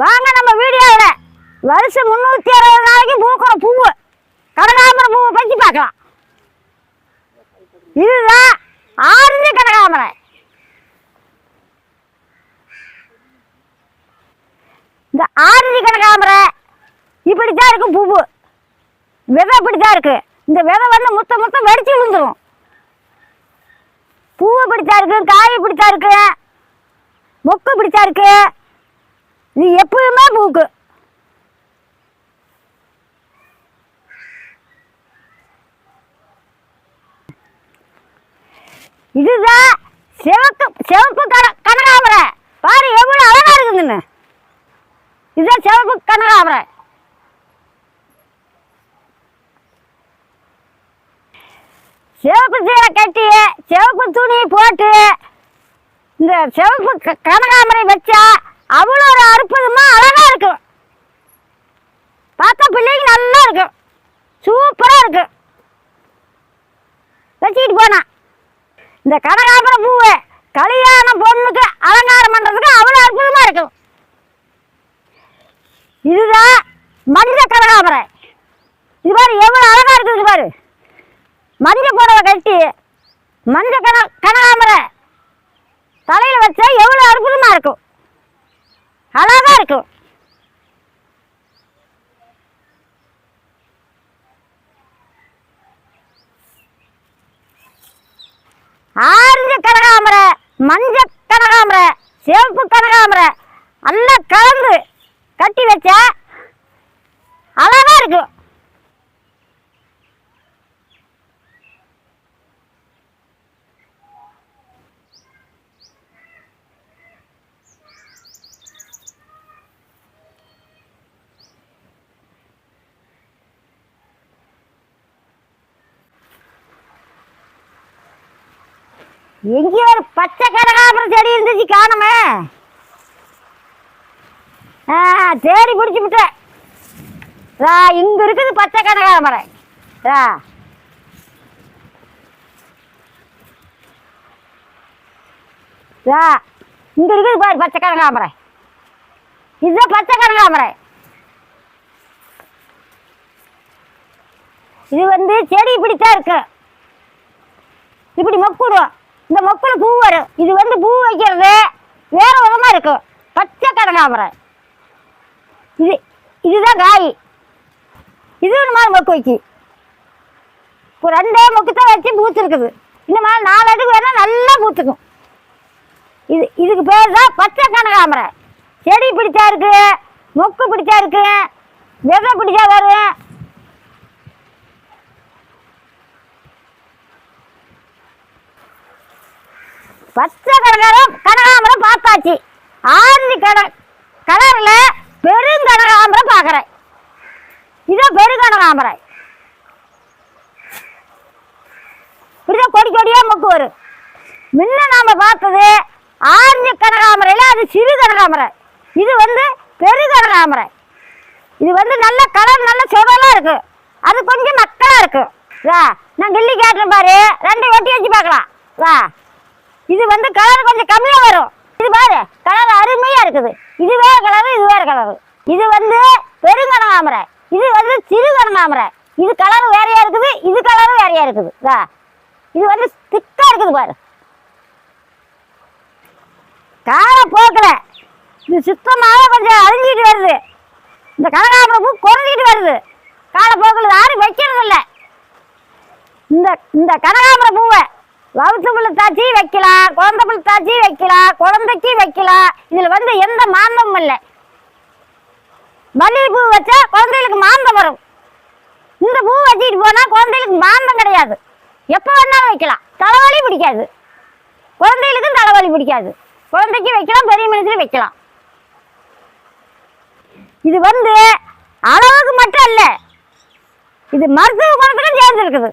வாங்க நம்ம வீடியோவில் வருஷம் முந்நூற்றி அறுபது நாளைக்கு பூக்கிற பூவு. கனகாமரை பூவை பற்றி பார்க்கலாம். இதுதான் ஆரஞ்சு கனகாமரை இந்த ஆரஞ்சு கனகாமரை இப்படித்தான் இருக்கும் பூவு. விதை இப்படித்தான் இருக்கு. இந்த விதை வந்து முத்த முத்த வெடிச்சு விழுந்துடும் பூவை பிடிச்சா இருக்கு காய் பிடிச்சா இருக்கு மொக்கு பிடிச்சா இருக்கு. இது எப்பவுமே பூக்கு இதுதான் சிவப்பு சிவப்பு கன கனகாபரை பாரு எவ்வளவு அழகா இருக்குதுன்னு. இதுதான் சிவப்பு கனகாபரை சிவப்பு சீரை கட்டி சிவப்பு துணி போட்டு இந்த சிவப்பு க- வச்சா அவ்வளோ ஒரு அற்புதமாக அழகாக இருக்கும் பார்த்தா பிள்ளைங்க நல்லா இருக்கும் சூப்பராக இருக்கும் வச்சுக்கிட்டு போனான் இந்த கனகாம்பரம் பூவை கல்யாண பொண்ணுக்கு அலங்காரம் பண்ணுறதுக்கு அவ்வளோ அற்புதமாக இருக்கும் இதுதான் மஞ்ச கனகாம்பரம் இது பாரு எவ்வளோ அழகாக இருக்குது பாரு. மஞ்சள் புடவை கட்டி மஞ்சள் கன கனகாமரை தலையில் வச்சா எவ்வளோ அற்புதமாக இருக்கும். அழகா இருக்கும். ஆரஞ்சு கனகாமரை மஞ்சள் கனகாமரை சிவப்பு கனகாமரை எல்லாம் கலந்து கட்டி வச்சா அழகா இருக்கும். எங்கேயோ ஒரு பச்சை கனகாபுரம் செடி இருந்துச்சு காணுமே. ஆ தேடி பிடிச்சி விட்டேன். ஆ இங்கே இருக்குது பச்சை கனகாபுரம் ஆ ஆ இங்கே இருக்குது பாரு பச்சை கனகாபுரம் இதுதான் பச்சை கனகாபுரம் இது வந்து செடி இப்படித்தான் இருக்கு. இப்படி மொக்குடும். இந்த மொக்கில் பூ வரும். இது வந்து பூ வைக்கிறது வேற விதமாக இருக்கும் பச்சை கனகாம்பரம். இது இதுதான் காய். இது ஒரு மாதிரி மொக்கு வைக்கி. இப்போ ரெண்டே மொக்கு தான் வச்சு பூத்துருக்குது இந்த மாதிரி நாலு அடுக்கு வேணால் நல்லா பூத்துக்கும். இது இதுக்கு பேர் தான் பச்சை கனகாமரை செடி பிடிச்சா இருக்கு மொக்கு பிடிச்சா இருக்கு விதை பிடிச்சா வரும். பச்சை கனகாரம் கனகாம்பரம் பார்த்தாச்சு. ஆரஞ்சு கன கலரில் பெருங்கனகாம்பரம் பார்க்குறேன். இதான் பெருங்கனகாம்பரம் இப்படிதான் கொடி கொடியாக மொக்கு வரும். முன்ன நாம் பார்த்தது ஆரஞ்சு கனகாமரையில் அது சிறு கனகாமரை இது வந்து பெரு இது வந்து நல்ல கலர் நல்ல சுடலா இருக்குது அது கொஞ்சம் மக்களாக இருக்குது வா நான் கில்லி கேட்டேன் பாரு. ரெண்டு ஒட்டி வச்சு பார்க்கலாம். வா. இது வந்து கலர் கொஞ்சம் கம்மியா வரும். இது பாரு கலர் அருமையா இருக்குது. இது வேற கலரு இது வேற கலரு இது வந்து பெருங்கனகாமரை. இது வந்து சிறு கனகாமரை இது கலர் வேறையா இருக்குது இது கலரும் வேறையா இருக்குது. வா. இது வந்து திக்கா இருக்குது பாரு. கால போக்கல. இது சுத்தமாக கொஞ்சம் அழிஞ்சிட்டு வருது. இந்த கனகாமரம் பூ குறைஞ்சிட்டு வருது. காலப்போக்கில் யாரும் வைக்கிறது இல்லை இந்த இந்த கனகாமர பூவை வவுத்து புள்ள தாச்சி வைக்கலாம் குழந்தை புள்ள தாச்சி வைக்கலாம் குழந்தைக்கு வைக்கலாம் இதுல வந்து எந்த மாந்தமும் இல்லை. மல்லிகை பூ வச்சா குழந்தைகளுக்கு மாந்தம் வரும். இந்த பூ வச்சுட்டு போனா குழந்தைகளுக்கு மாந்தம் கிடையாது. எப்போ வேணாலும் வைக்கலாம். தலைவலி பிடிக்காது. குழந்தைகளுக்கும் தலைவலி பிடிக்காது. குழந்தைக்கு வைக்கலாம் பெரிய மனுஷனுக்கு வைக்கலாம். இது வந்து அளவுக்கு மட்டும் இல்லை இது மருத்துவ குணத்துக்கும் சேர்ந்து இருக்குது.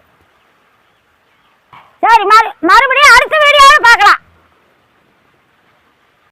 சரி மறு மறுபடியும் அடுத்த வீடியோவில் பார்க்கலாம்.